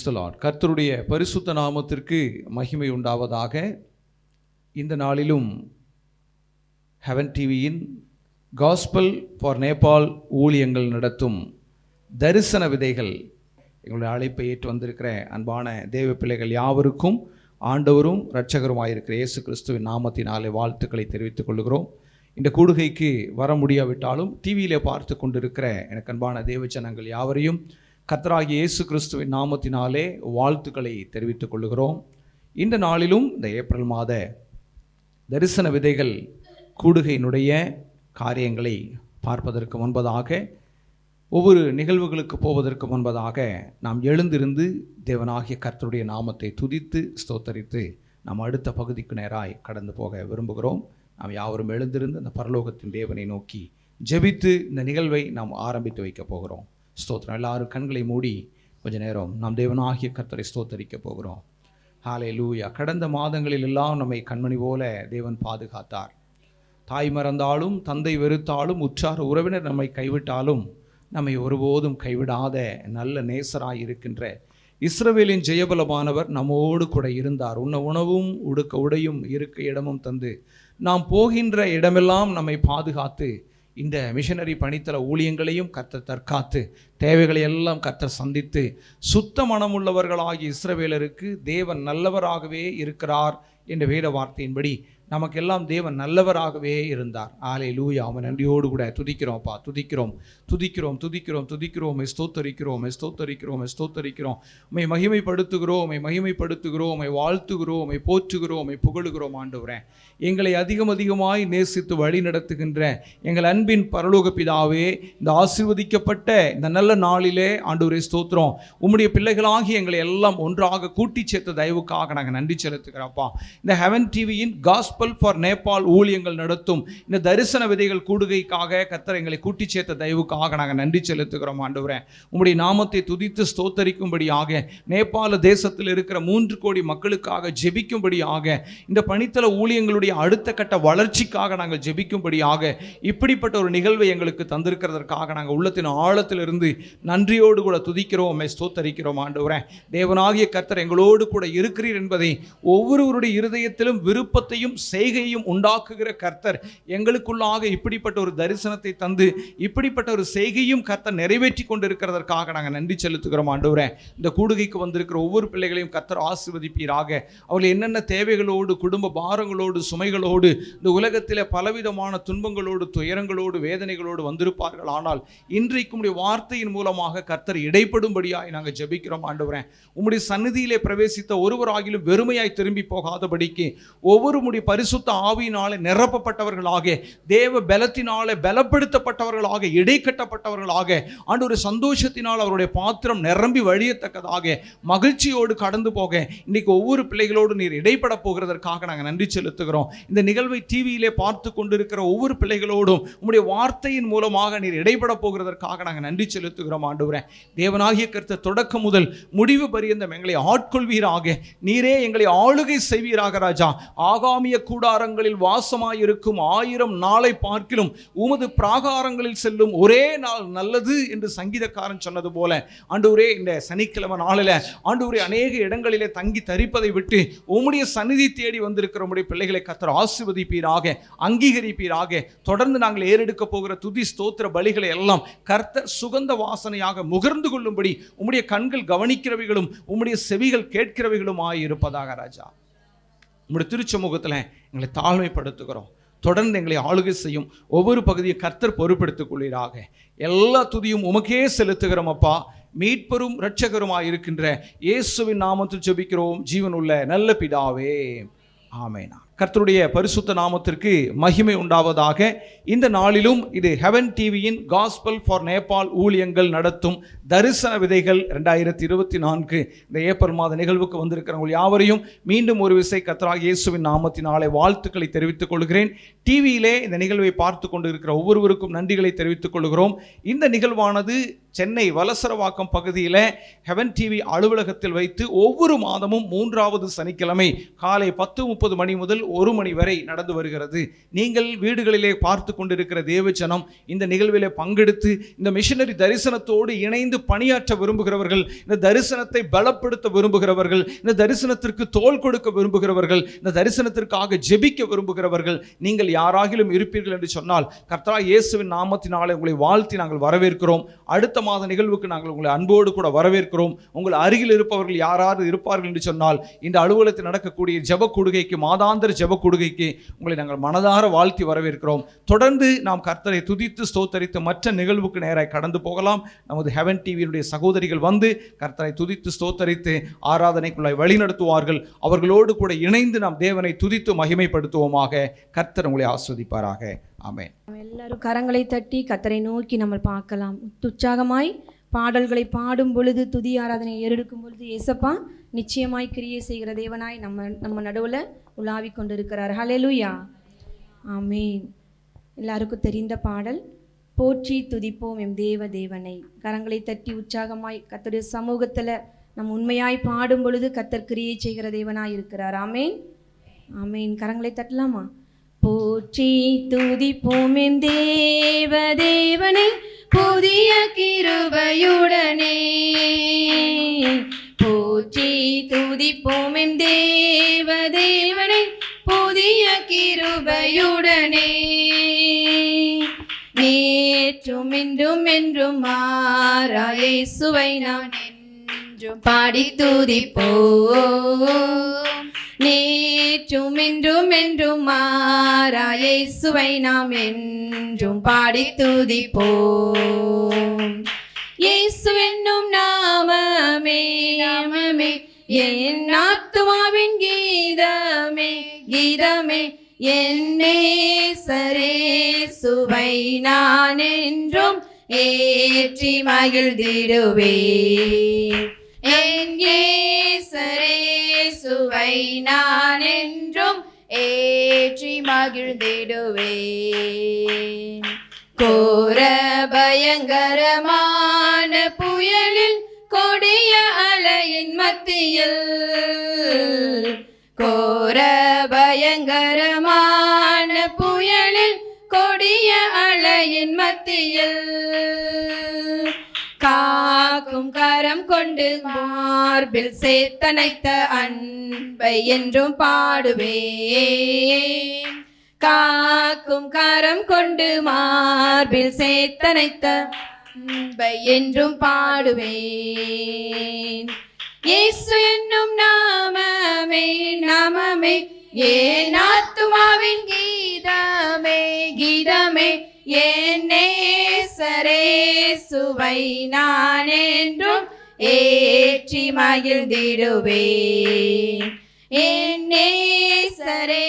Praise the Lord கர்த்தருடைய பரிசுத்த நாமத்திற்கு மகிமை உண்டாவதாக இந்த நாளிலும் ஹெவன் டிவியின் காஸ்பல் ஃபார் நேபாள் ஊழியங்கள் நடத்தும் தரிசன விதைகள் எங்களுடைய அழைப்பை ஏற்று வந்திருக்கிற அன்பான தேவ பிள்ளைகள் யாவருக்கும் ஆண்டவரும் இரட்சகருமாயிருக்கிற இயேசு கிறிஸ்துவின் நாமத்தினாலே வாழ்த்துக்களை தெரிவித்துக் கொள்கிறோம். இந்த கூடுகைக்கு வர முடியாவிட்டாலும் டிவியிலே பார்த்து கொண்டிருக்கிற எனக்கு அன்பான தேவச்சனங்கள் யாவரையும் கர்த்தராகிய இயேசு கிறிஸ்துவின் நாமத்தினாலே வாழ்த்துக்களை தெரிவித்துக் கொள்கிறோம் இந்த நாளிலும் இந்த ஏப்ரல் மாத தரிசன விதைகள் கூடுகையினுடைய காரியங்களை பார்ப்பதற்கு முன்பதாக ஒவ்வொரு நிகழ்வுகளுக்கு போவதற்கு முன்பதாக நாம் எழுந்திருந்து தேவனாகிய கர்த்தருடைய நாமத்தை துதித்து ஸ்தோத்தரித்து நாம் அடுத்த பகுதிக்கு நேராய் கடந்து போக விரும்புகிறோம். நாம் யாவரும் எழுந்திருந்து அந்த பரலோகத்தின் தேவனை நோக்கி ஜெபித்து இந்த நிகழ்வை நாம் ஆரம்பித்து வைக்கப் போகிறோம். ஸ்தோத்திரம். எல்லாரும் கண்களை மூடி கொஞ்ச நேரம் நாம் தேவனாகிய கர்த்தரை ஸ்தோத்தரிக்க போகிறோம். ஹாலே லூயா கடந்த மாதங்களில் எல்லாம் நம்மை கண்மணி போல தேவன் பாதுகாத்தார். தாய் மறந்தாலும் தந்தை வெறுத்தாலும் உற்றார் உறவினர் நம்மை கைவிட்டாலும் நம்மை ஒருபோதும் கைவிடாத நல்ல நேசராய் இருக்கின்ற இஸ்ரவேலின் ஜெயபலமானவர் நம்மோடு கூட இருந்தார். உண்ண உணவும் உடுக்க உடையும் இருக்க இடமும் தந்து நாம் போகின்ற இடமெல்லாம் நம்மை பாதுகாத்து இந்த மிஷனரி பணித்தல ஊழியங்களையும் கர்த்தர் தற்காத்து தேவைகளை எல்லாம் கர்த்தர் சந்தித்து சுத்த மனமுள்ளவர்களாகிய இஸ்ரவேலருக்கு தேவன் நல்லவராகவே இருக்கிறார் என்ற வேத வார்த்தையின்படி நமக்கெல்லாம் தேவன் நல்லவராகவே இருந்தார். ஆலை லூயா அவன் நன்றியோடு கூட துதிக்கிறோம்ப்பா துதிக்கிறோம். துதிக்கிறோம் துதிக்கிறோம் துதிக்கிறோம். ஸ்தோத்தரிக்கிறோம் ஸ்தோத்தரிக்கிறோம் ஸ்தோத்தரிக்கிறோம். உமை மகிமைப்படுத்துகிறோம் உமை மகிமைப்படுத்துகிறோம் உமை வாழ்த்துகிறோம் உமை போற்றுகிறோம் உமை புகழுகிறோம் ஆண்டுகிறேன் எங்களை அதிகம் அதிகமாய் நேசித்து வழி நடத்துகின்ற எங்கள் அன்பின் பரலோக பிதாவே இந்த ஆசீர்வதிக்கப்பட்ட இந்த நல்ல நாளிலே ஆண்டவரே ஸ்தோத்திரம். உம்முடைய பிள்ளைகளாகி எங்களை எல்லாம் ஒன்றாக கூட்டி சேர்த்த தயவுக்காக நாங்கள் நன்றி செலுத்துகிறோம்ப்பா இந்த ஹெவன் டிவியின் காஸ்பல் ஃபார் நேபாள் ஊழியங்கள் நடத்தும். இந்த தரிசன விதைகள் கூடுகைக்காக கத்தர் எங்களை கூட்டி சேர்த்த தயவுக்காக நாங்கள் நன்றி செலுத்துகிறோம் ஆண்டவரே. உங்களுடைய நாமத்தை துதித்து ஸ்தோத்தரிக்கும்படியாக நேபாள தேசத்தில் இருக்கிற மூன்று கோடி மக்களுக்காக ஜெபிக்கும்படியாக இந்த பணித்தள ஊழியங்களுடைய அடுத்த கட்ட வளர்ச்சிக்காக நாங்கள் ஜெபிக்கும்படியாக இப்படிப்பட்ட ஒரு நிகழ்வை எங்களுக்கு தந்திருக்கிறதற்காக நாங்கள் உள்ளத்தின் ஆழத்திலிருந்து நன்றியோடு கூட துதிக்கிறோம் ஸ்தோத்தரிக்கிறோம் ஆண்டுவரேன் தேவனாகிய கர்த்தர் எங்களோடு கூட இருக்கிறீர் என்பதை ஒவ்வொருவருடைய இருதயத்திலும் விருப்பத்தையும் செய்கையும் உண்டாக்குகிற கர்த்தர் எங்களுக்குள்ளாக இப்படிப்பட்ட ஒரு தரிசனத்தை தந்து இப்படிப்பட்ட ஒரு செய்கையும் கர்த்தர் நிறைவேற்றி கொண்டிருக்கிறதற்காக நாங்கள் நன்றி செலுத்துகிறோம் ஆண்டவரே. இந்த கூடுகைக்கு வந்திருக்கிற ஒவ்வொரு பிள்ளைகளையும் கர்த்தர் ஆசிர்வதிப்பீராக. அவர்கள் என்னென்ன தேவைகளோடு குடும்ப பாரங்களோடு சுமைகளோடு இந்த உலகத்தில் பலவிதமான துன்பங்களோடு துயரங்களோடு வேதனைகளோடு வந்திருப்பார்கள். ஆனால் இன்றைக்கு உடைய வார்த்தையின் மூலமாக கர்த்தர் இடைப்படும்படியாய் நாங்கள் ஜெபிக்கிறோம் ஆண்டவரே. உம்முடைய சந்நிதியிலே பிரவேசித்த ஒருவராகிலும் வெறுமையாய் திரும்பி போகாதபடிக்கு ஒவ்வொரு முடி பரிசுத்த ஆவியினாலே நிரப்பப்பட்டவர்களாக தேவ பலத்தினாலே பலப்படுத்தப்பட்டவர்களாக இடைக்கட்டப்பட்டவர்களாக ஆண்டு ஒரு சந்தோஷத்தினால் அவருடைய பாத்திரம் நிரம்பி வழியத்தக்கதாக மகிழ்ச்சியோடு கடந்து போக இன்றைக்கி ஒவ்வொரு பிள்ளைகளோடு நீர் இடைப்பட போகிறதற்காக நாங்கள் நன்றி செலுத்துகிறோம். இந்த நிகழ்வை டிவியிலே பார்த்து கொண்டிருக்கிற ஒவ்வொரு பிள்ளைகளோடும் உங்களுடைய வார்த்தையின் மூலமாக நீர் இடைப்பட போகிறதற்காக நாங்கள் நன்றி செலுத்துகிறோம் ஆண்டுகிறேன் தேவனாகிய கருத்த தொடக்கம் முதல் முடிவு பரியந்தம் எங்களை ஆட்கொள்வீராக நீரே எங்களை ஆளுகை செய்வீராக ராஜா. ஆகாமிய கூடாரங்களில் வாசமாயிருக்கும் ஆயிரம் நாளை பார்க்கிலும் உமது பிராகாரங்களில் செல்லும் ஒரே நாள் நல்லது என்று சங்கீதக்காரன் சொன்னது போல ஆண்டவரே இந்த சனிக்கிழமை நாளில் ஆண்டவரே அநேக இடங்களிலே தங்கி தரிப்பதை விட்டு உம்முடைய சந்நிதி தேடி வந்திருக்கிற உடைய பிள்ளைகளை கத்தர் ஆசிர்வதிப்பீராக அங்கீகரிப்பீராக. தொடர்ந்து நாங்கள் ஏறெடுக்க போகிற துதி ஸ்தோத்திர பலிகளை எல்லாம் கர்த்தர் சுகந்த வாசனையாக முகர்ந்து கொள்ளும்படி உம்முடைய கண்கள் கவனிக்கிறவைகளும் உம்முடைய செவிகள் கேட்கிறவைகளும் ஆயிருப்பதாக ராஜா. உங்களுடைய திருச்சமூகத்தில் எங்களை தாழ்மைப்படுத்துகிறோம். தொடர்ந்து எங்களை ஆளுகை செய்யும் ஒவ்வொரு பகுதியை கர்த்தர் பொறுப்பெடுத்துக் கொள்வீராக எல்லா துதியும் உமக்கே செலுத்துகிறோம் அப்பா மீட்பெரும் இரட்சகருமாய் இருக்கின்ற இயேசுவின் நாமத்தில் ஜெபிக்கிறோம். ஜீவனுள்ள நல்ல பிதாவே. ஆமேனா. கர்த்தருடைய பரிசுத்த நாமத்திற்கு மகிமை உண்டாவதாக. இந்த நாளிலும் இது ஹெவன் டிவியின் காஸ்பல் ஃபார் நேபாள் ஊழியங்கள் நடத்தும் தரிசன விதைகள் ரெண்டாயிரத்தி இருபத்தி நான்கு இந்த ஏப்ரல் மாத நிகழ்வுக்கு வந்திருக்கிறவங்க யாவரையும் மீண்டும் ஒரு விசை கத்தராக இயேசுவின் நாமத்தினாலே வாழ்த்துக்களை தெரிவித்துக் கொள்கிறேன். டிவியிலே இந்த நிகழ்வை பார்த்து கொண்டு இருக்கிற ஒவ்வொருவருக்கும் நன்றிகளை தெரிவித்துக் கொள்கிறோம். இந்த நிகழ்வானது சென்னை வலசரவாக்கம் பகுதியில் ஹெவன் டிவி அலுவலகத்தில் வைத்து ஒவ்வொரு மாதமும் மூன்றாவது சனிக்கிழமை காலை பத்து முப்பது மணி முதல் ஒரு மணி வரை நடந்து வருகிறது. நீங்கள் வீடுகளிலே பார்த்து கொண்டிருக்கிற தேவச்சனம் இந்த நிகழ்விலே பங்கெடுத்து இந்த மிஷினரி தரிசனத்தோடு இணைந்து பணியாற்ற விரும்புகிறவர்கள் இந்த தரிசனத்தை பலப்படுத்த விரும்புகிறவர்கள் இந்த தரிசனத்திற்கு தோல் கொடுக்க விரும்புகிறவர்கள் இந்த தரிசனத்திற்காக ஜெபிக்க விரும்புகிறவர்கள் நீங்கள் யாராகிலும் இருப்பீர்கள் என்று சொன்னால் கர்த்தா இயேசுவின் நாமத்தினாலே உங்களை வாழ்த்தி நாங்கள் வரவேற்கிறோம். அடுத்த மாத நிகழ்வுக்கு நாங்கள் உங்களை அன்போடு கூட வரவேற்கிறோம். உங்கள் அருகில் இருப்பவர்கள் யாராவது இருப்பார்கள் என்று சொன்னால் இந்த அலுவலகத்தில் நடக்கக்கூடிய ஜெப கொடுகைக்கு மாதாந்திர சகோதர ஜெப கொடுகைக்கு உங்களை நாங்கள் மனதார வாழ்த்தி வரவேற்கிறோம். தொடர்ந்து நாம் கர்த்தரை துதித்து ஸ்தோத்தரித்து மற்ற நிகழ்வுக்கு நேராக கடந்து போகலாம். நமது ஹெவன் டிவியினுடைய சகோதரிகள் வந்து கர்த்தரை துதித்து ஸ்தோத்தரித்து ஆராதனைக்குள்ளாய் வழிநடத்துவார்கள். அவர்களோடு கூட இணைந்து நாம் தேவனை துதித்து மகிமைப்படுத்துவோமாக. கர்த்தர் உங்களை ஆஸ்வதிப்பாராக. ஆமென். எல்லாரும் கரங்களை தட்டி கர்த்தரை நோக்கி நம்ம பார்க்கலாம். உற்சாகமாய் பாடல்களை பாடும் பொழுது துதி ஆராதனை ஏறெடுக்கும் பொழுது ஏசப்பா நிச்சயமாய் கிரியை செய்கிற தேவனாய் நம்ம நம்ம நடுவில் உலாவிக் கொண்டிருக்கிறார். ஹலெலுயா ஆமீன் எல்லாருக்கும் தெரிந்த பாடல் போற்றி துதிப்போம் எம் தேவ தேவனை. கரங்களை தட்டி உற்சாகமாய் கத்தருடைய சமூகத்தில் நம் உண்மையாய் பாடும் பொழுது கத்தர் கிரியை செய்கிற தேவனாய் இருக்கிறார். ஆமீன் ஆமீன் கரங்களை தட்டலாமா? போற்றி துதிப்போம் எம் தேவ தேவனை புதிய கிருபையுடனே. போற்றி துதிப்போம் என் தேவ தேவனை புதிய கிருபையுடனே. நேற்றும் இன்றும் என்றும் மாறாயே சுவை நான் என்றும் பாடி துதிப்போ நேற்றும் இன்றும் என்றும் மாறாயே சுவை நாம் என்றும் பாடி துதிப்போம். இயேசு என்னும் என் ஆத்மாவின் கீதமே கீதமே என்னே சரே சுவை நான் என்றும் ஏற்றி மகிழ்ந்திடுவே என் சரே சுவை நான் என்றும் ஏற்றி மகிழ்ந்திடுவேன். கோர பயங்கரமான புயல் கொடிய அலையின் மத்தியில் கோர பயங்கரமான புயலில் கொடிய அலையின் மத்தியில் காக்கும் கரம் கொண்டு மார்பில் சேர்த்தனைத்த அன்பை என்றும் பாடுவேன். காக்கும் கரம் கொண்டு மார்பில் சேர்த்தனைத்த அன்பை என்றும் பாடுவேன். இயேசு என்னும் நாமமே நாமமே. ஏன் ஆத்துமாவின் கீதமே கீதமே. என்னே சரே சுவை நான் என்றும் ஏற்றி மகிழ்ந்திடுவேன். என்னே சரே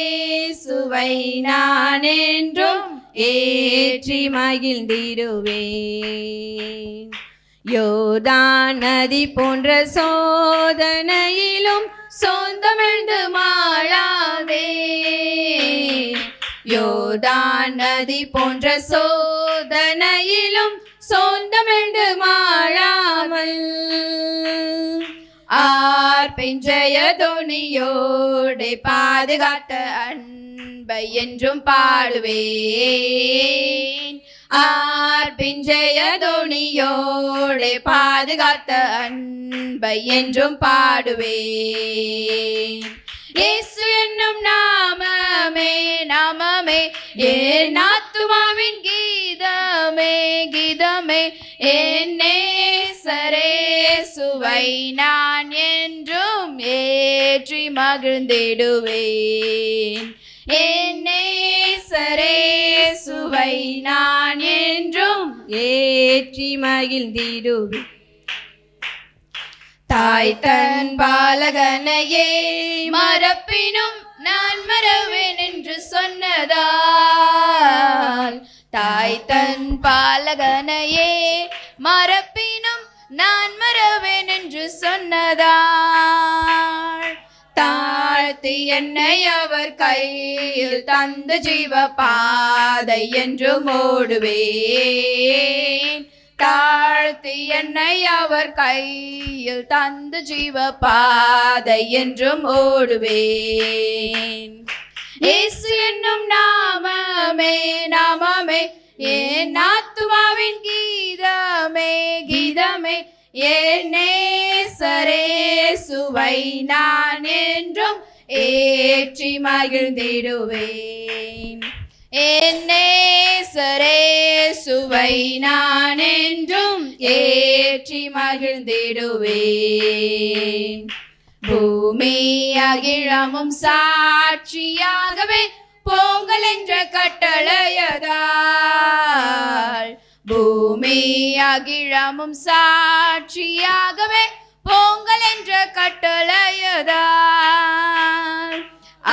சுவை நான் என்றும் ஏற்றி மகிழ்ந்திடுவேன். யோதான் நதி போன்ற சோதனையிலும் சொந்தமிழ்ந்து மாழாதே யோதான் நதி போன்ற சோதனையிலும் சொந்தமிழ்ந்து மாளாமல். ஆர்பின் துணியோடு பாதுகாத்த அன் அன்பை என்றும் பாடுவேன். ஆர்பின் ஜெயதோனியோடு பாதுகாத்த அன்பை என்றும் பாடுவேன். இயேசு என்னும் நாமமே நாமமே ஏ நாத்துமாவின் கீதமே கீதமே என்னே சரே சுவை நான் என்றும் ஏற்றி மகிழ்ந்திடுவேன். என்னே சரே சுவை நான் என்றும் ஏற்றி மகிழ்ந்திடுவேன் தாய் தன் பாலகனையே மறப்பினும் நான் மறவேன் என்று சொன்னதால் தாய் தன் பாலகனையே மறப்பினும் நான் மறவேன் என்று சொன்னதால் வாழ்த்தி என்னை அவர் கையில் தந்த ஜீவ பாதை என்று மூடுவேன். தாழ்த்தி என்னை அவர் கையில் தந்து ஜீவ பாதை என்றும் ஓடுவேன் இயேசு என்னும் நாமமே நாமமே என் ஆத்துமாவின் கீதமே கீதமே ஏ நேசரே சுவை நான் என்றும் ஏற்றி மகிழ்ந்திடுவேன். என்னே சுவை நான் என்றும் ஏற்றி மகிழ்ந்திடுவேன். பூமி அகிழமும் சாட்சியாகவே போங்கள் என்ற கட்டளையதால் பூமி அகிழமும் சாட்சியாகவே போங்கள் என்ற கட்டளையதால்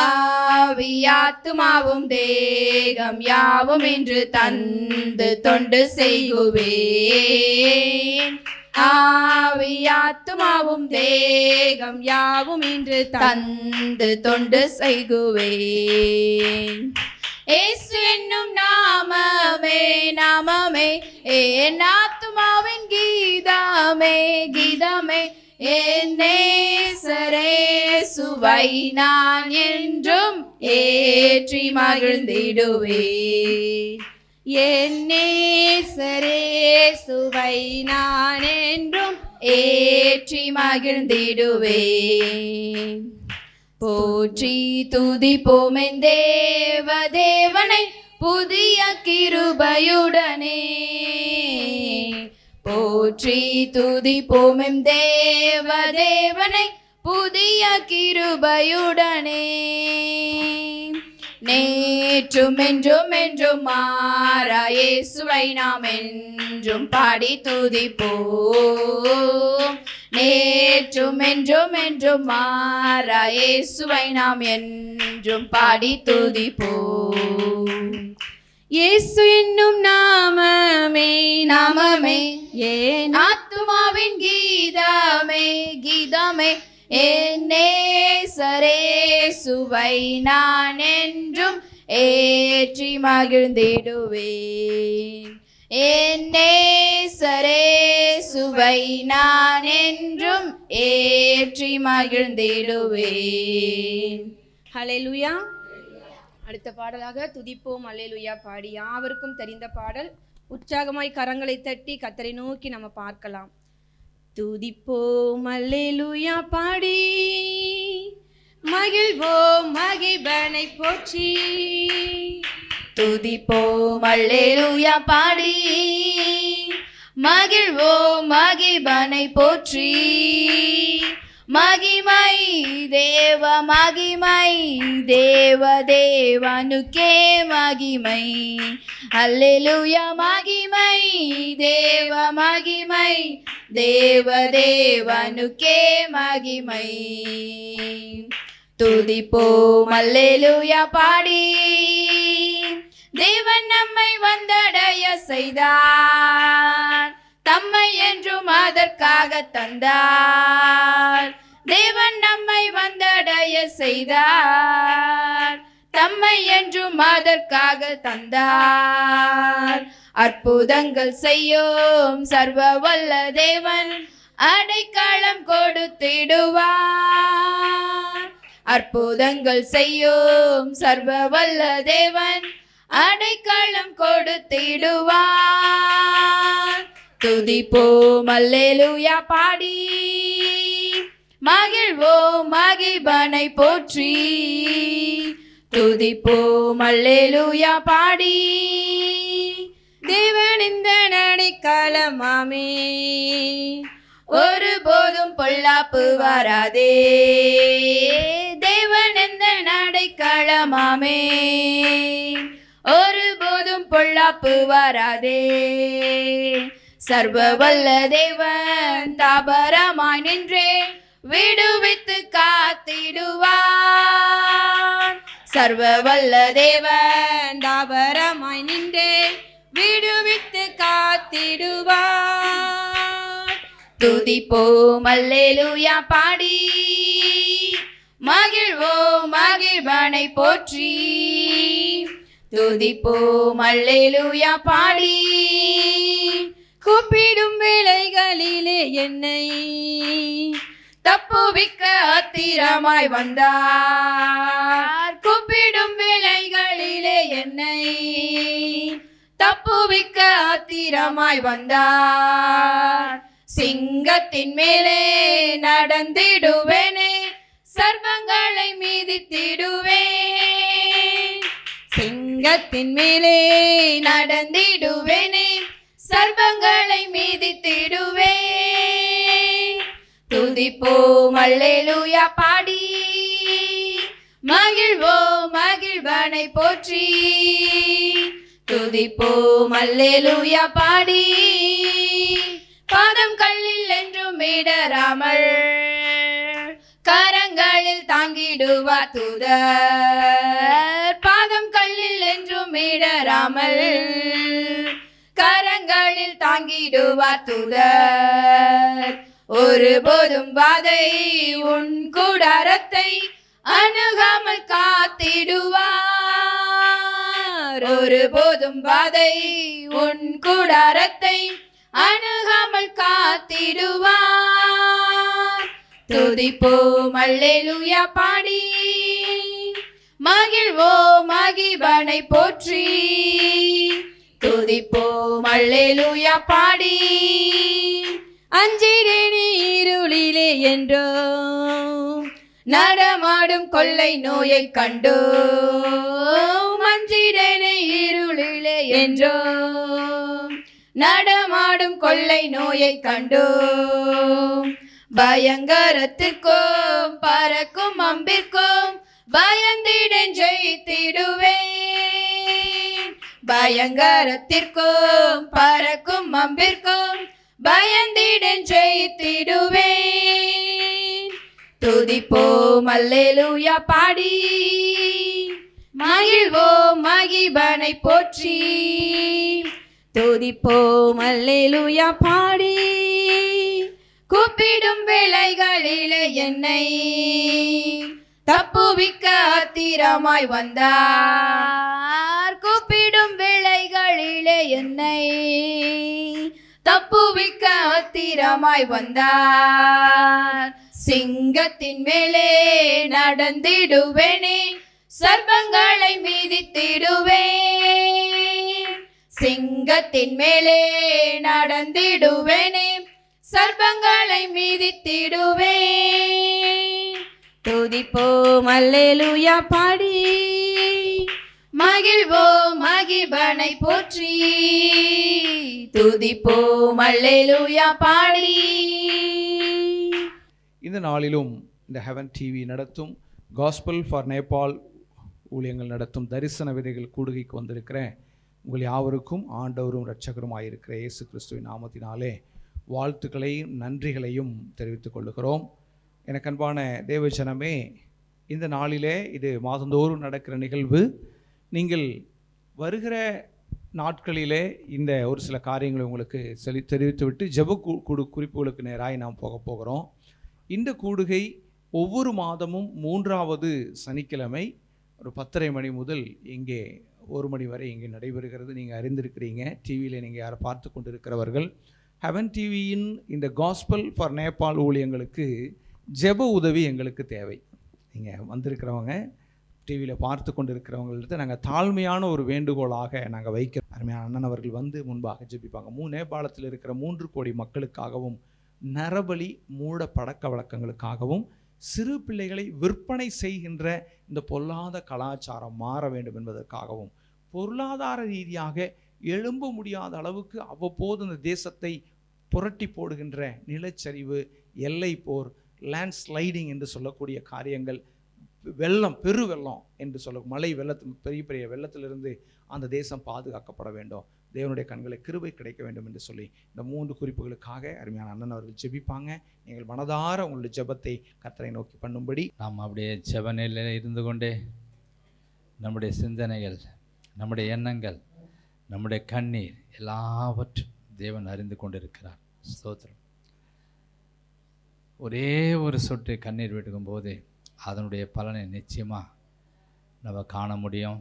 ஆவியாத்துமாவும் தேகம் யாவும் என்று தந்து தொண்டு செய்குவேன். ஆவியாத்துமாவும் தேகம் யாவும் இன்று தந்து தொண்டு செய்குவேன். இயேசு என்னும் நாமமே நாமமே. என் ஆத்துமாவின் கீதமே கீதமே. என்னே சரே சுவை நான் என்றும் ஏற்றி மகிழ்ந்திடுவே என்னே சரே சுவை நான் என்றும் ஏற்றி மகிழ்ந்திடுவேன் போற்றி துதிப்போமென் தேவ தேவனை புதிய கிருபையுடனே. போற்றி துதிப்போமெம் தேவ தேவனை புதிய கிருபையுடனே. நேற்றும் என்றும் என்றும் மாறாயே சுவை நாம் என்றும் பாடி துதிப்போம். நேற்றும் என்றும் என்றும் மாறா இயேசுவை நாம் என்றும் பாடி துதிப்போ இயேசு என்னும் நாமமே நாமமே. ஏ ஆத்துமாவின் கீதமே கீதமே. என்னே சரே சுவை நான் என்றும் ஏற்றி மகிழ்ந்திடுவேன். என்னே சுவை நான் என்றும் ஏற்றி மகிழ்ந்திடுவேன். ஹalleluya அடுத்த பாடலாக துதிப்போம். அல்லேலுயா பாடி யாவருக்கும் தெரிந்த பாடல். உற்சாகமாய் கரங்களை தட்டி கத்தரை நோக்கி நம்ம பார்க்கலாம். துதிப்போம். அல்லேலுயா பாடி. மகிழ்வோம். மகிழ்வனை போற்றி. துதிப்போம். அல்லேலூயா பாடி. மகிழ்வோம் மகிபனை போற்றி. மகிமை தேவ மகிமை தேவ தேவனுக்கே மகிமை. அல்லேலூயா மகிமை தேவ மகிமை தேவ தேவனுக்கே மகிமை. துதிப்போம் அல்லேலூயா பாடி. தேவன் நம்மை வந்தடைய செய்தார். தம்மை என்றும் அதற்காக தந்தார். தேவன் நம்மை வந்தடைய செய்தார். தம்மை என்றும் அதற்காக தந்தார். அற்புதங்கள் செய்யும் சர்வ வல்ல தேவன் அடைக்காலம் கொடுத்திடுவார். அற்புதங்கள் செய்யும் சர்வ வல்ல தேவன் அடைக்கலம் கொடுத்திடுவார். துதிப்போம் அல்லேலூயா பாடி. மகிழ்வோம் மகிபனை போற்றி. துதிப்போம் அல்லேலூயா பாடி. தேவன் இந்த நடைக்காலமாமே ஒருபோதும் பொல்லாப்பு வராதே. தேவன் இந்த நடைக்களமாமே ஒருபோதும் பொல்லாப்பு வராதே. சர்வ வல்ல தேவன் தாபரமாய் நின்றே விடுவித்து காத்திடுவார். சர்வ வல்ல தேவன் தாபரமாய் நின்றே விடுவித்து காத்திடுவார். துதிப்போம் அல்லேலூயா பாடி. மகிழ்வோம் மகிழ்வனை போற்றி. துதிப்போம் அல்லேலூயா பாடி. கூப்பிடும் வேலைகளிலே என்னை தப்புவிக்க அத்திரமாய் வந்தார். கூப்பிடும் வேலைகளிலே என்னை தப்புவிக்க அத்திரமாய் வந்தார். சிங்கத்தின் மேலே நடந்திடுவேனே சர்வங்களை மீதித்திடுவேன். சிங்கத்தின் மேலே நடந்திடுவேனே சர்வங்களை மீதித்திடுவே. துதிப்போ மல்லேலூயா பாடி. மகிழ்வோ மகிழ்வனை போற்றி. துதிப்போ மல்லேலூயா பாடி. பாதம் கல்லில் என்றும் இடராமல் கரங்களில் தாங்கிடுவார் தூதர். இடராமல் கரங்களில் தாங்கிடுவார் துதர். ஒருபோதும் வாதை உன் கூடாரத்தை அணுகாமல் காத்திடுவார். ஒருபோதும் வாதை உன் கூடாரத்தை அணுகாமல் காத்திடுவார். துதிப்போம் அல்லேலூயா பாடி. மகிழ்வோம் மகிபனை போற்றி. துதிப்போம் அல்லேலூயா பாடி. அஞ்சிடே நீருளிலே என்றோ நடமாடும் கொள்ளை நோயை கண்டோ மஞ்சிடனே இருளிலே என்றோ நடமாடும் கொள்ளை நோயை கண்டோ பயங்கரத்திற்கும் பறக்கும் அம்பிற்கும் பயந்திடன் ஜெயித்திடுவேன் பயங்கரத்திற்கும் பறக்கும் அம்பிற்கும் பயந்திடன் ஜெயித்திடுவேன் துதிப்போம் அல்லேலூயா பாடி. மகிழ்வோம் மகிபனை போற்றி. துதிப்போம் அல்லேலூயா பாடி. கூப்பிடும் வேளைகளிலே என்னை தப்புவிக்க அத்திரமாய் வந்தார். கூப்பிடும் வேளைகளிலே என்னை தப்புவிக்க அத்திரமாய் வந்தார். சிங்கத்தின் மேலே நடந்திடுவேனே சர்வங்களை மீதித்திடுவேன். சிங்கத்தின் மேலே நடந்திடுவேனே சர்வங்களை மீதித்திடுவேன். துதிப்போம் அல்லேலூயா பாடி. மகிழ்வோம் மகிபனை போற்றி. துதிப்போம் அல்லேலூயா பாடி. இந்த நாளிலும் இந்த ஹெவன் டிவி நடத்தும் காஸ்பல் ஃபார் நேபாள் ஊழியங்கள் நடத்தும் தரிசன விதைகள் கூடுகைக்கு வந்திருக்கிறேன். உங்கள் யாவருக்கும் ஆண்டவரும் இரட்சகருமாயிருக்கிற இயேசு கிறிஸ்துவின் நாமத்தினாலே வாழ்த்துக்களையும் நன்றிகளையும் தெரிவித்துக் கொள்ளுகிறோம். எனக்கு அன்பான தேவச்சனமே இந்த நாளிலே இது மாதந்தோறும் நடக்கிற நிகழ்வு. நீங்கள் வருகிற நாட்களிலே இந்த ஒரு சில காரியங்களை உங்களுக்கு செலி தெரிவித்துவிட்டு ஜெப கு- குடு குறிப்புகளுக்கு நேராக நாம் போக போகிறோம். இந்த கூடுகை ஒவ்வொரு மாதமும் மூன்றாவது சனிக்கிழமை ஒரு பத்தரை மணி முதல் இங்கே ஒரு மணி வரை இங்கே நடைபெறுகிறது. நீங்கள் அறிந்திருக்கிறீங்க. டிவியில் நீங்கள் யாரை பார்த்து கொண்டிருக்கிறவர்கள். ஹெவன் டிவியின் இந்த காஸ்பல் ஃபார் நேபாள் ஊழியங்களுக்கு ஜெப உதவி எங்களுக்கு தேவை. நீங்கள் வந்திருக்கிறவங்க டிவியில் பார்த்து கொண்டு இருக்கிறவங்கள்ட்ட நாங்கள் தாழ்மையான ஒரு வேண்டுகோளாக நாங்கள் வைக்கிறோம். அருமையான அண்ணன் அவர்கள் வந்து முன்பாக ஜெபிப்பாங்க. மூ நேபாளத்தில் இருக்கிற மூன்று கோடி மக்களுக்காகவும் நரபலி மூட பழக்க வழக்கங்களுக்காகவும் சிறு பிள்ளைகளை விற்பனை செய்கின்ற இந்த பொல்லாத கலாச்சாரம் மாற வேண்டும் என்பதற்காகவும் பொருளாதார ரீதியாக எழும்ப முடியாத அளவுக்கு அவ்வப்போது இந்த தேசத்தை புரட்டி போடுகின்ற நிலச்சரிவு எல்லை போர் லேண்ட் ஸ்லைடிங் என்று சொல்லக்கூடிய காரியங்கள் வெள்ளம் பெரு வெள்ளம் என்று சொல்ல மழை வெள்ளத்து பெரிய பெரிய வெள்ளத்திலிருந்து அந்த தேசம் பாதுகாக்கப்பட வேண்டும். தேவனுடைய கண்களை கிருபை கிடைக்க வேண்டும் என்று சொல்லி இந்த மூன்று குறிப்புகளுக்காக அருமையான அண்ணன் அவர்கள் ஜெபிப்பாங்க. நீங்கள் மனதார உங்களுடைய ஜெபத்தை கத்தரை நோக்கி பண்ணும்படி. நாம் அப்படியே செவனில் இருந்து கொண்டே நம்முடைய சிந்தனைகள் நம்முடைய எண்ணங்கள் நம்முடைய கண்ணீர் எல்லாவற்றும் தேவன் அறிந்து கொண்டிருக்கிறார். ஸ்தோத்திரம். ஒரே ஒரு சொட்டு கண்ணீர் விட்டுக்கும் போது அதனுடைய பலனை நிச்சயமாக நம்ம காண முடியும்.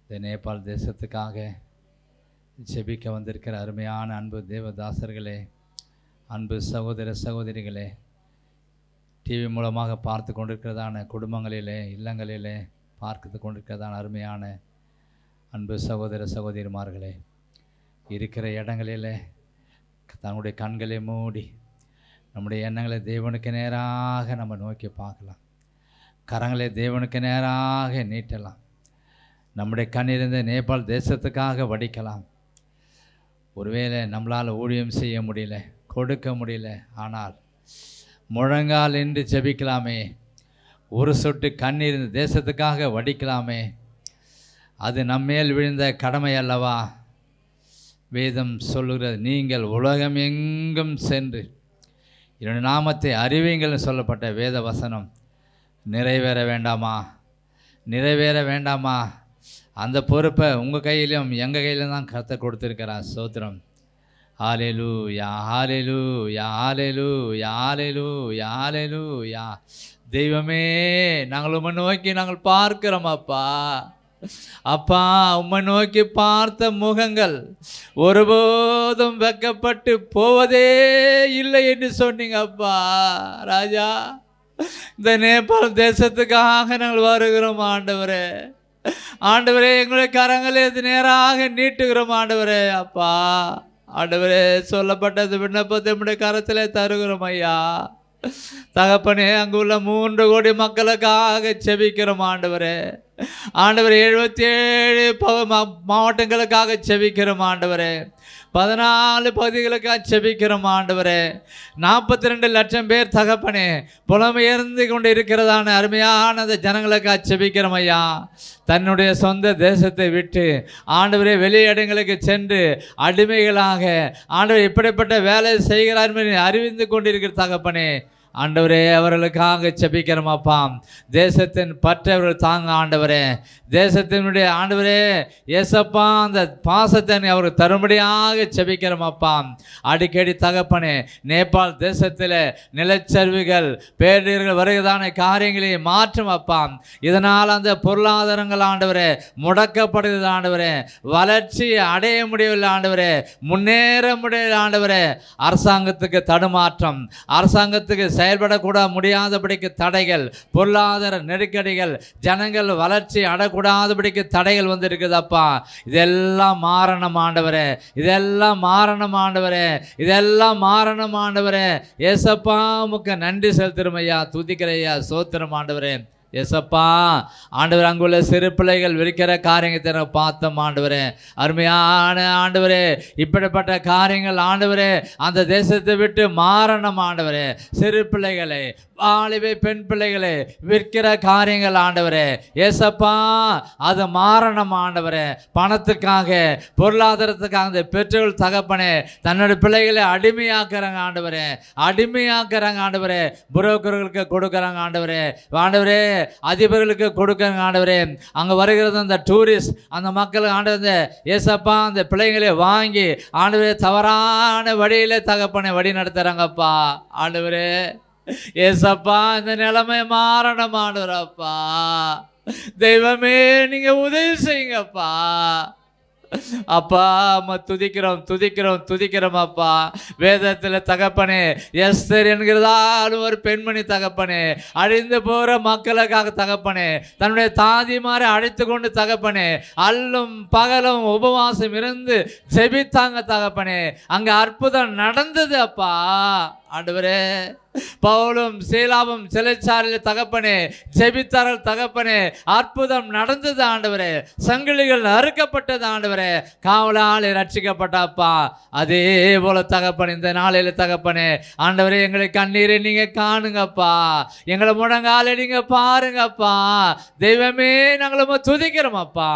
இந்த நேபாள் தேசத்துக்காக ஜெபிக்க வந்திருக்கிற அருமையான அன்பு தேவதாசர்களே அன்பு சகோதர சகோதரிகளே டிவி மூலமாக பார்த்து கொண்டிருக்கிறதான குடும்பங்களிலே இல்லங்களிலே பார்த்து கொண்டிருக்கிறதான அருமையான அன்பு சகோதர சகோதரிமார்களே இருக்கிற இடங்களிலே தன்னுடைய கண்களை மூடி நம்முடைய எண்ணங்களை தேவனுக்கு நேராக நம்ம நோக்கி பார்க்கலாம். கரங்களை தேவனுக்கு நேராக நீட்டலாம். நம்முடைய கண்ணிலிருந்து நேபாள் தேசத்துக்காக வடிக்கலாம். ஒருவேளை நம்மளால் ஊழியம் செய்ய முடியல கொடுக்க முடியல ஆனால் முழங்கால் என்று ஜபிக்கலாமே. ஒரு சொட்டு கண்ணீர் இந்த தேசத்துக்காக வடிக்கலாமே. அது நம்மேல் விழுந்த கடமை அல்லவா? வேதம் சொல்லுகிறது நீங்கள் உலகம் எங்கும் சென்று என்னுடைய நாமத்தை அறிவிங்கள்னு சொல்லப்பட்ட வேத வசனம். நிறைவேற வேண்டாமா? நிறைவேற வேண்டாமா? அந்த பொறுப்பை உங்கள் கையிலும் எங்கள் கையிலும் தான் கருத்தை கொடுத்துருக்கிறார் சோத்திரம். ஆலேலு யா ஆலேலு யா ஆலேலு யா ஆலேலு யா ஆலேலு யா தெய்வமே நாங்கள் உம்மை நோக்கி நாங்கள் பார்க்கிறோம் அப்பா. அப்பா உம்மை நோக்கி பார்த்த முகங்கள் ஒருபோதும் வெக்கப்பட்டு போவதே இல்லை என்று சொன்னீங்க அப்பா. ராஜா இந்த நேபாள தேசத்துக்காக நாங்கள் வருகிறோம் ஆண்டவரே. ஆண்டவரே எங்களுடைய கரங்களை நேராக நீட்டுகிறோம் ஆண்டவரே அப்பா. ஆண்டவரே சொல்லப்பட்டது விண்ணப்பத்தை நம்முடைய கரத்தில் தருகிறோம் ஐயா. தகப்பனே அங்குள்ள மூன்று கோடி மக்களுக்காக செபிக்கிறோம் ஆண்டவரே. ஆண்டவர் எழுபத்தி ஏழு மாவட்டங்களுக்காக செபிக்கிறோம் ஆண்டவரே. பதினாலு பகுதிகளுக்காக செபிக்கிறோம் ஆண்டவரே. நாற்பத்தி ரெண்டு லட்சம் பேர் தகப்பனே புலமையர்ந்து கொண்டு இருக்கிறதான அருமையான அந்த ஜனங்களுக்காக செபிக்கிறோம் ஐயா. தன்னுடைய சொந்த தேசத்தை விட்டு ஆண்டவரே வெளியிடங்களுக்கு சென்று அடிமைகளாக ஆண்டவர் இப்படிப்பட்ட வேலை செய்கிறார் அறிவிந்து கொண்டிருக்கிற தகப்பனே ஆண்டவரே அவர்களுக்காக செபிக்கிறோமப்பா தேசத்தின் பற்றவர்கள் தாங்க ஆண்டவரே. தேசத்தினுடைய ஆண்டவரே ஏசப்பா அந்த பாசத்தை அவருக்கு தரும்படியாக செபிக்கிறோமப்பா அடிக்கடி தகப்பனே நேபாள் தேசத்தில் நிலச்சரிவுகள் பேரிடர்கள் வருகிறதான காரியங்களை மாற்றும் அப்பா. இதனால் அந்த பொருளாதாரங்கள் ஆண்டவரே முடக்கப்படுகிறது ஆண்டவரே. வளர்ச்சி அடைய முடியவில்லை ஆண்டவரே. முன்னேற முடியல ஆண்டவரே. அரசாங்கத்துக்கு தடுமாற்றம் அரசாங்கத்துக்கு செயல்படக்கூட முடியாதபடிக்கு தடைகள் பொருளாதார நெருக்கடிகள் ஜனங்கள் வளர்ச்சி அடக்கூடாதபடிக்கு தடைகள் வந்து இருக்குதப்பா இதெல்லாம் மாறணும் ஆண்டவரே. இதெல்லாம் மாறணும் ஆண்டவரே. இதெல்லாம் மாறணும் ஆண்டவரே. ஏசப்பா உமக்கு நன்றி செலுத்துறமையா ஐயா. சோத்திரம் ஆண்டவரே. எசப்பா ஆண்டவர் அங்குள்ள சிறு பிள்ளைகள் விற்கிற காரியத்தை நான் பார்த்தோம் ஆண்டவரே. அருமையான ஆண்டவரே இப்படிப்பட்ட காரியங்கள் ஆண்டவரே அந்த தேசத்தை விட்டு மாறணும் ஆண்டவரே. சிறு பிள்ளைகளை வாலிபை பெண் பிள்ளைகளை விற்கிற காரியங்கள் ஆண்டவரே. ஏசப்பா அது மாறணும் ஆண்டவரே. பணத்துக்காக பொருளாதாரத்துக்காக அந்த பெற்றோர்கள் தகப்பனே தன்னோட பிள்ளைகளை அடிமையாக்குறாங்க ஆண்டவரே. அடிமையாக்குறாங்க ஆண்டவரே. புரோக்கர்களுக்கு கொடுக்குறாங்க ஆண்டவரே. ஆண்டவரே அதிபர்களுக்கு கொடுக்குறாங்க ஆண்டவரே. அங்கே வருகிறது அந்த டூரிஸ்ட் அந்த மக்கள் ஆண்டவர் ஏசப்பா அந்த பிள்ளைங்களை வாங்கி ஆண்டவரே தவறான வழியில் தகப்பனை வழி நடத்துகிறாங்கப்பா ஆண்டவரே ஏசப்பா இந்த நிலைமை மாறணும் ஆண்டவரப்பா. தெய்வமே நீங்க உதவி செய்யுங்கப்பா. அப்பா அம்மா துதிக்கிறோம் துதிக்கிறோம் துதிக்கிறோம் அப்பா. வேதத்தில் தகப்பனே எஸ்தர் என்கிறதான ஒரு பெண்மணி தகப்பனே. அழிந்து போகிற மக்களுக்காக தகப்பனே. தன்னுடைய தாதிமாரை அழைத்து கொண்டு தகப்பனே. அல்லும் பகலும் உபவாசம் இருந்து செபித்தாங்க தகப்பனே. அங்கே அற்புதம் நடந்தது அப்பா. ஆண்டவரே பவுலும் சீலாவும் சிலைச்சாரில் தகப்பனே ஜெபித்தாரல் தகப்பனே அற்புதம் நடந்தது ஆண்டவரே சங்கிலிகள் அறுக்கப்பட்டது ஆண்டவரே காவலாளி ரட்சிக்கப்பட்டாப்பா அதே போல தகப்பன் இந்த நாளையில் தகப்பனே ஆண்டவரே எங்களை கண்ணீரை நீங்கள் காணுங்கப்பா. எங்களை முழங்கால நீங்கள் பாருங்கப்பா. தெய்வமே நாங்களும் துதிக்கிறோமப்பா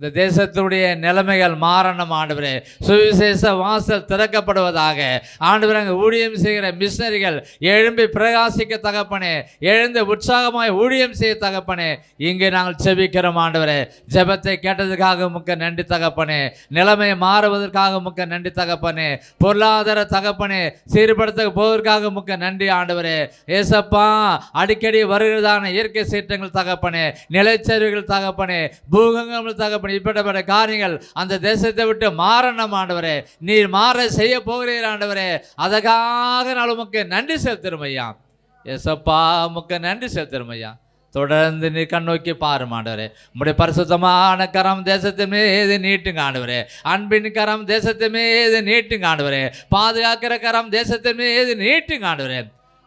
இந்த தேசத்துடைய நிலைமைகள் மாறணும் ஆண்டவரே. சுவிசேஷ வாசல் திறக்கப்படுவதாக ஆண்டவர் அங்கே ஊழியம் செய்கிற மிஷினரிகள் எழும்பி பிரகாசிக்க தகப்பனே எழுந்து உற்சாகமாய் ஊழியம் செய்ய தகப்பனே இங்கே நாங்கள் செபிக்கிறோம் ஆண்டவரே. ஜெபத்தை கேட்டதுக்காக முக்க நன்றி தகப்பனே. நிலைமை மாறுவதற்காக முக்க நன்றி தகப்பனே. பொருளாதார தகப்பனே சீர்படுத்த போவதற்காக முக்க நன்றி ஆண்டவரே. ஏசப்பா அடிக்கடி வருகிறதான இயற்கை சீற்றங்கள் தகப்பனே. நிலச்சரிவுகள் தகப்பனே. பூகங்கள் தகப்பனே. இப்படிப்பட்ட காரியங்கள் அந்த தேசத்தை விட்டு மாறணும் ஆண்டவரே. நீர் மாற செய்ய போகிறீர் ஆண்டவரே. அதற்காக நான் உமக்கு நன்றி செலுத்துறோம் ஐயா. எசப்பா முக்க நன்றி செலுத்துறோம் ஐயா. தொடர்ந்து நீ கண்ணோக்கி பாரு ஆண்டவரே. உம்முடைய பரிசுத்தமான கரம் தேசத்தை மீது நீட்டுங்க ஆண்டவரே. அன்பின் கரம் தேசத்தை மீது நீட்டுங்க ஆண்டவரே. பாதுகாக்கிற கரம் தேசத்தை மீது நீட்டுங்க ஆண்டவரே.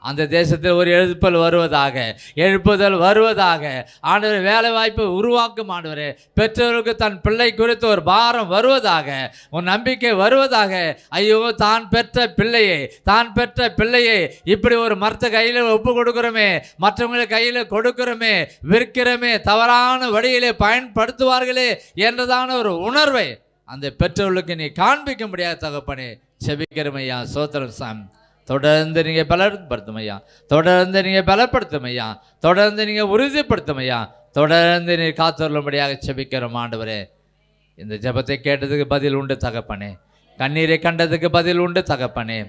அந்த தேசத்தில் ஒரு எழுப்புதல் வருவதாக எழுப்புதல் வருவதாக. ஆண்டவர் வேலை வாய்ப்பை உருவாக்கும் ஆண்டவர் பெற்றோருக்கு தன் பிள்ளை குறித்து ஒரு பாரம் வருவதாக உன் நம்பிக்கை வருவதாக. ஐயோ தான் பெற்ற பிள்ளையை தான் பெற்ற பிள்ளையை இப்படி ஒரு மரத்த கையில் ஒப்பு கொடுக்குறோமே மற்றவங்களை கையில் கொடுக்குறோமே விற்கிறோமே தவறான வழியிலே பயன்படுத்துவார்களே என்றதான ஒரு உணர்வை அந்த பெற்றோர்களுக்கு நீ காண்பிக்க முடியாத தகப்பனே செபிக்கிறமையா சோத்திரம் சாமி. தொடர்ந்து நீங்கள் பலப்படுத்தும் ஐயா தொடர்ந்து நீங்கள் பலப்படுத்தும் ஐயா தொடர்ந்து நீங்கள் உறுதிப்படுத்தும் ஐயா தொடர்ந்து நீ காத்துள்ளபடியாக செபிக்கிறோம் ஆண்டவரே. இந்த ஜெபத்தை கேட்டதுக்கு பதில் உண்டு தகப்பனே. கண்ணீரை கண்டதுக்கு பதில் உண்டு தகப்பனே.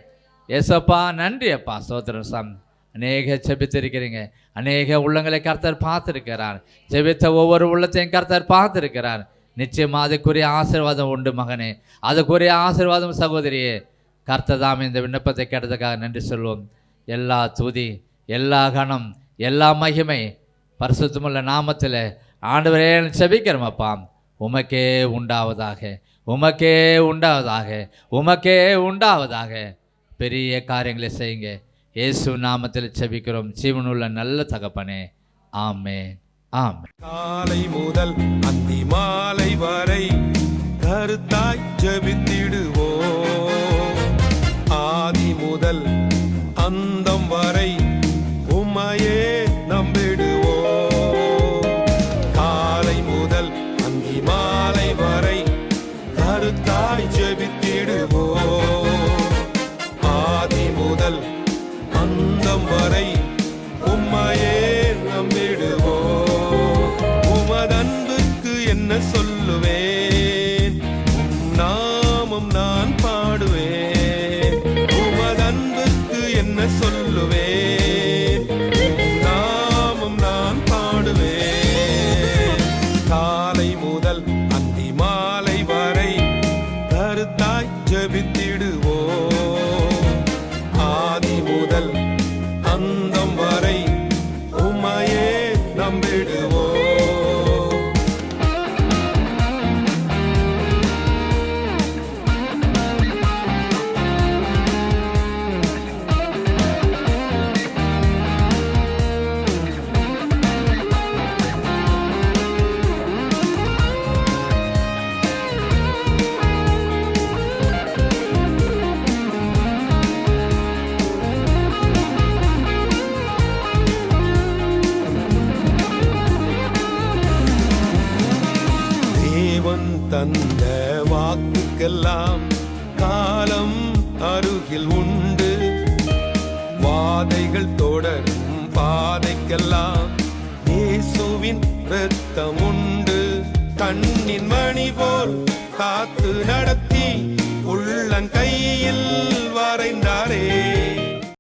ஏசப்பா நன்றி அப்பா சோத்திரம் சாமி. அநேக செபித்திருக்கிறீங்க அநேக உள்ளங்களை கர்த்தர் பார்த்துருக்கிறார். செபித்த ஒவ்வொரு உள்ளத்தையும் கர்த்தர் பார்த்துருக்கிறார். நிச்சயமாக அதுக்குரிய ஆசீர்வாதம் உண்டு மகனே. அதுக்குரிய ஆசீர்வாதம் சகோதரியே. கர்த்ததாம் இந்த விண்ணப்பத்தை கேட்டதுக்காக நன்றி சொல்வோம். எல்லா துதி எல்லா கணம் எல்லா மகிமை பரிசுத்தமுள்ள நாமத்தில் ஆண்டவரே செபிக்கிறோம் அப்பா. உமக்கே உண்டாவதாக உமக்கே உண்டாவதாக உமக்கே உண்டாவதாக. பெரிய காரியங்களை செய்யுங்க. இயேசு நாமத்தில் செபிக்கிறோம். ஜீவனுள்ள நல்ல தகப்பனே. ஆமே ஆமே காலை முதல் அந்தி மாலை வரை கருத்தாய் ஜெபித்திடுவோம். முதல் அந்த